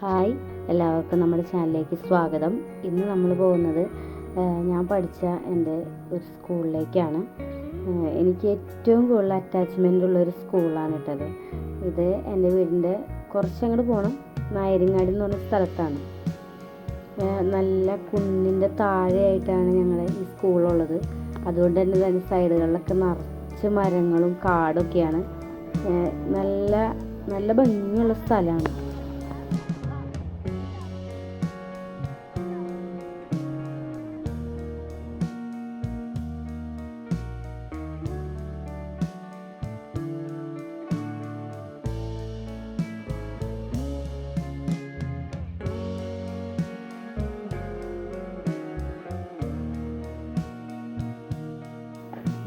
Hi എല്ലാവർക്കും നമ്മുടെ ചാനലിലേക്ക് സ്വാഗതം. ഇന്ന് നമ്മൾ പോകുന്നത് ഞാൻ പഠിച്ച എന്റെ ഒരു സ്കൂളിലേക്കാണ്. എനിക്ക് ഏറ്റവും കൂടുതൽ അറ്റാച്ച്മെന്റ് ഉള്ള ഒരു സ്കൂളാണ് ഇട്ടത് ഇത് എന്റെ വീടിന്റെ കുറച്ചങ്ങോട്ട് പോകണം നായരിങ്ങാടി എന്ന് പറഞ്ഞ സ്ഥലത്താണ്. നല്ല കുന്നിന്റെ താഴെയായിട്ടാണ് ഞങ്ങൾ ഈ സ്കൂളുള്ളത്. അതുകൊണ്ട് തന്നെ അതിന്റെ സൈഡുകളിലൊക്കെ നിറച്ച് മരങ്ങളും കാടൊക്കെയാണ്. നല്ല നല്ല ഭംഗിയുള്ള സ്ഥലമാണ്.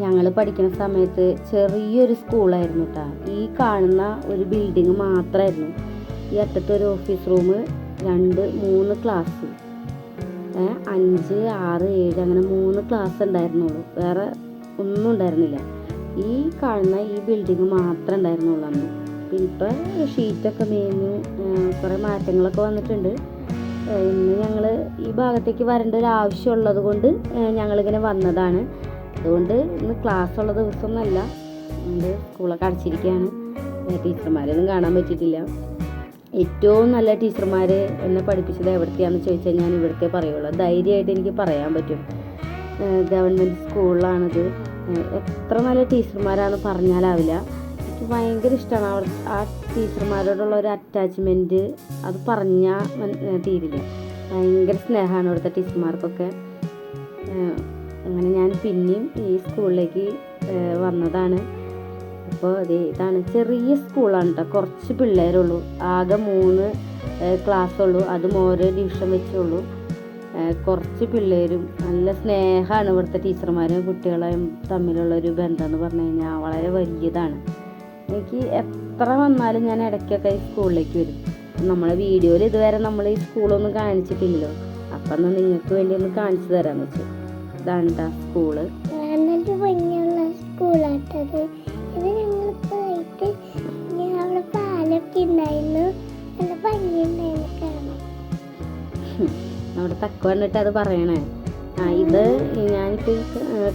ഞങ്ങൾ പഠിക്കുന്ന സമയത്ത് ചെറിയൊരു സ്കൂളായിരുന്നു കേട്ടോ ഈ കാണുന്ന ഒരു ബിൽഡിങ് മാത്രമായിരുന്നു ഈ അറ്റത്ത് ഒരു ഓഫീസ് റൂം രണ്ട് മൂന്ന് ക്ലാസ് അഞ്ച് ആറ് ഏഴ് അങ്ങനെ മൂന്ന് ക്ലാസ് ഉണ്ടായിരുന്നുള്ളൂ. വേറെ ഒന്നും ഉണ്ടായിരുന്നില്ല. ഈ കാണുന്ന ഈ ബിൽഡിങ് മാത്രമേ ഉണ്ടായിരുന്നുള്ളൂ അന്ന്. പിന്നെ ഇപ്പോൾ ഷീറ്റൊക്കെ മേഞ്ഞു കുറേ മാറ്റങ്ങളൊക്കെ വന്നിട്ടുണ്ട്. ഇന്ന് ഞങ്ങൾ ഈ ഭാഗത്തേക്ക് വരേണ്ട ഒരു ആവശ്യമുള്ളത് കൊണ്ട് ഞങ്ങളിങ്ങനെ വന്നതാണ്. അതുകൊണ്ട് ഇന്ന് ക്ലാസ് ഉള്ള ദിവസമൊന്നുമല്ല. അതുകൊണ്ട് സ്കൂളൊക്കെ അടച്ചിരിക്കുകയാണ്. ടീച്ചർമാരെയൊന്നും കാണാൻ പറ്റിയിട്ടില്ല. ഏറ്റവും നല്ല ടീച്ചർമാർ എന്നെ പഠിപ്പിച്ചത് എവിടത്തെയാണെന്ന് ചോദിച്ചാൽ ഞാൻ ഇവിടുത്തെ പറയുള്ളൂ. ധൈര്യമായിട്ട് എനിക്ക് പറയാൻ പറ്റും. ഗവൺമെന്റ് സ്കൂളിലാണിത്. എത്ര നല്ല ടീച്ചർമാരാണ് പറഞ്ഞാലാവില്ല. എനിക്ക് ഭയങ്കര ഇഷ്ടമാണ്. അവർ ആ ടീച്ചർമാരോടുള്ള ഒരു അറ്റാച്ച്മെന്റ് അത് പറഞ്ഞാൽ തീരില്ല. ഭയങ്കര സ്നേഹമാണ് ഇവിടുത്തെ ടീച്ചർമാർക്കൊക്കെ. അങ്ങനെ ഞാൻ പിന്നെയും ഈ സ്കൂളിലേക്ക് വന്നതാണ്. അപ്പോൾ അത് ഇതാണ് ചെറിയ സ്കൂളാണ് കേട്ടോ കുറച്ച് പിള്ളേരുള്ളൂ. ആകെ മൂന്ന് ക്ലാസ് ഉള്ളൂ അതും ഓരോ ഡിവിഷൻ വെച്ചുള്ളൂ. കുറച്ച് പിള്ളേരും നല്ല സ്നേഹമാണ് ഇവിടുത്തെ ടീച്ചർമാരും കുട്ടികളെയും തമ്മിലുള്ള ഒരു ബന്ധം എന്ന് പറഞ്ഞു കഴിഞ്ഞാൽ വളരെ വലിയതാണ്. എനിക്ക് എത്ര വന്നാലും ഞാൻ ഇടയ്ക്കൊക്കെ ഈ സ്കൂളിലേക്ക് വരും. നമ്മളെ വീഡിയോയിൽ ഇതുവരെ നമ്മൾ ഈ സ്കൂളൊന്നും കാണിച്ചിട്ടില്ലല്ലോ. അപ്പം നിങ്ങൾക്ക് വേണ്ടി ഒന്ന് കാണിച്ചു തരാമെന്ന് വെച്ചു. ഇതാണ് സ്കൂൾ. നല്ലൊരു ഭംഗിയുള്ള സ്കൂളാട്ടത് ഇത് ഞങ്ങൾ പോയിട്ട് അവിടെ പാലൊക്കെ ഉണ്ടായിരുന്നു നല്ല ഭംഗിയുണ്ടായിരുന്നു കാണാൻ. നമ്മുടെ തക്ക വന്നിട്ട് അത് പറയണേ. ആ ഇത് ഞാനിപ്പോൾ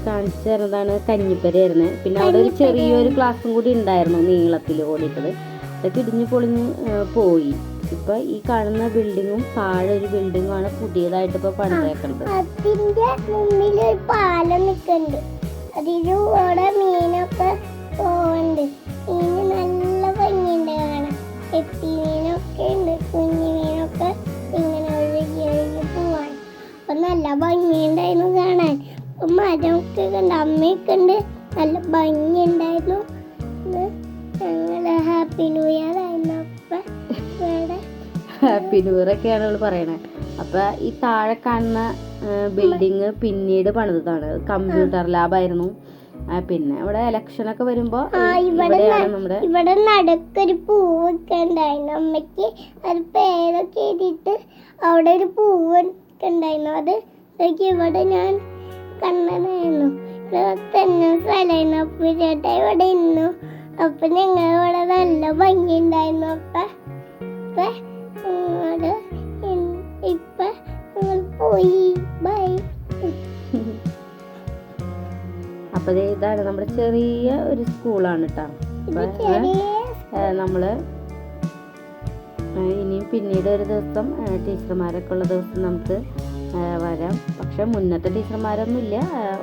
കാണിച്ചു തരുന്നതാണ് കഞ്ഞിപ്പരയായിരുന്നേ പിന്നെ അവിടെ ഒരു ചെറിയൊരു ക്ലാസ്സും കൂടി ഉണ്ടായിരുന്നു നീളത്തിൽ ഓടിയിട്ടത്. അതൊക്കെ ഇടിഞ്ഞു പൊളിഞ്ഞ് പോയി. ഇപ്പൊ ഈ കാണുന്ന ബിൽഡിങ്ങും താഴെ ഒരു ബിൽഡിങ്ങും ആണ് പുതിയതായിട്ട് ഇപ്പൊ പണിതേക്കുന്നത് അതിന്റെ മുന്നിൽ ഒരു പാലം നിൽക്കുന്നുണ്ട് അതിലൂടെ മീനൊക്കെ പോകുന്നുണ്ട് മീന് നല്ല ഭംഗിയുണ്ട് കാണാൻ. എത്തി മീനൊക്കെ ഉണ്ട്. കുഞ്ഞു മീനൊക്കെ ഇങ്ങനെ ഒഴുകി ഒഴുകി പോവാൻ അപ്പൊ നല്ല ഭംഗിയുണ്ടായിരുന്നു കാണാൻ. മരമൊക്കെ കണ്ട് അമ്മയൊക്കെ ഉണ്ട്. നല്ല ഭംഗിയുണ്ടായിരുന്നു. ഞങ്ങൾ ഹാപ്പി ന്യൂ ഇയർ ആയിരുന്നു. അപ്പൊ ഹാപ്പി ന്യൂ ഇയർ ഒക്കെയാണ് അവൾ പറയണേ. അപ്പൊ ഈ താഴെ കാണുന്ന ബിൽഡിങ് പിന്നീട് പണിതാണ് കമ്പ്യൂട്ടർ ലാബായിരുന്നു ആയിരുന്നു. പിന്നെ ഇവിടെ ഇലക്ഷൻ ഒക്കെ വരുമ്പോ ഇവിടെ നടക്കൊരു പൂവൊക്കെ ഉണ്ടായിരുന്നു. അമ്മയ്ക്ക് അത് പേരൊക്കെ എഴുതിയിട്ട് അവിടെ ഒരു പൂവൊക്കെ ഉണ്ടായിരുന്നു. അത് ഇവിടെ ഞാൻ കണ്ടതായിരുന്നു. തന്നെ സ്ഥലമായിരുന്നു. അപ്പൊ ചേട്ടാ ഇവിടെ ഇന്നു. അപ്പൊ ഞങ്ങൾ ഇവിടെ നല്ല ഭംഗി ഉണ്ടായിരുന്നു അപ്പൊ ഇപ്പൊ ഇപ്പൊ ഞങ്ങൾ പോയി. ബൈ. അപ്പൊ ദേ ഇതാണ് നമ്മുടെ ചെറിയ ഒരു സ്കൂളാണ് കേട്ടോ അപ്പൊ നമ്മൾ ഇനിയും പിന്നീട് ഒരു ദിവസം ടീച്ചർമാരൊക്കെ ഉള്ള ദിവസം നമുക്ക് വരാം. പക്ഷെ മുന്നത്തെ ടീച്ചർമാരൊന്നും ഇല്ല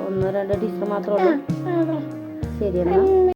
ഒന്നോ രണ്ടോ ടീച്ചർ മാത്രമേ ഉള്ളൂ. ആ, ആ, ശരി എന്നാ. ആ.